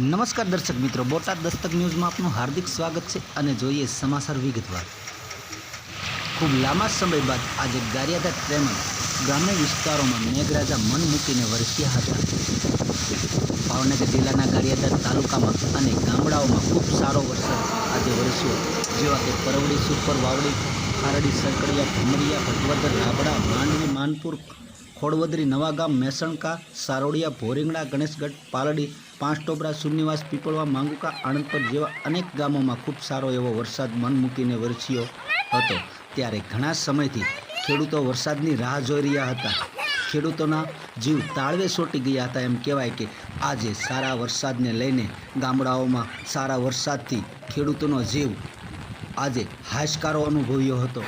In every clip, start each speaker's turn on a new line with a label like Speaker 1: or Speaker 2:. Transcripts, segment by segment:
Speaker 1: નમસ્કાર દર્શક મિત્રો, બોટાદ દસ્તક ન્યૂઝમાં આપનું હાર્દિક સ્વાગત છે અને જોઈએ સમાચાર વિગતવાર. ખૂબ લાંબા સમય બાદ આજે ગારિયાદા તેમજ ગ્રામ્ય વિસ્તારોમાં મેઘરાજા મન મૂકીને વરસ્યા હતા. ભાવનગર જિલ્લાના ગારિયાદા તાલુકામાં અને ગામડાઓમાં ખૂબ સારો વરસાદ આજે વરસ્યો, જેવા કે પરવડી, સુપર, વાવડી, ખારડી, સરકડિયા, ભમરિયા, ભટવદર રાબડા માંડવી, માનપુર ખોડવદરી નવાગામ મેસણકા સારોડિયા ભોરીંગડા ગણેશગઢ, પાલડી પાંચ ટોબરા સુનિવાસ, પીપળવા, માંગુકા, આણંદપર જેવા અનેક ગામોમાં ખૂબ સારો એવો વરસાદ મન મૂકીને વરસ્યો હતો. ત્યારે ઘણા સમયથી ખેડૂતો વરસાદની રાહ જોઈ રહ્યા હતા. ખેડૂતોના જીવ તાળવે સોટી ગયા હતા એમ કહેવાય કે આજે સારા વરસાદને લઈને ગામડાઓમાં સારા વરસાદથી ખેડૂતોનો જીવ આજે હાશકારો અનુભવ્યો હતો,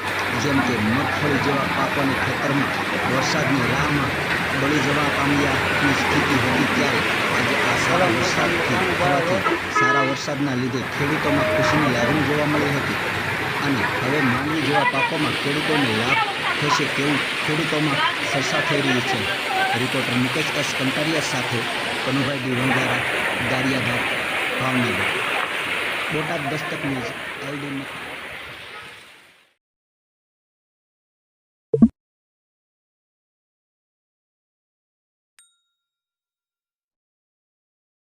Speaker 1: જેમ કે મગફળી જેવા પાકોને ખેતરમાં વરસાદની રાહમાં બળી જવા પામ્યાની સ્થિતિ હતી ત્યારે આજે આ સારા વરસાદથી થવાથી સારા વરસાદના લીધે ખેડૂતોમાં ખુશીની લાગણી જોવા મળી હતી. અને હવે માંડવી જેવા પાકોમાં ખેડૂતોને લાભ થશે તેવું ખેડૂતોમાં ચર્ચા થઈ રહી છે. રિપોર્ટર મુકેશ એસ કંટારિયા સાથે Kanubhai દિવંગારા, Gariyadhar, Bhavnagar. Botad Dastak news LD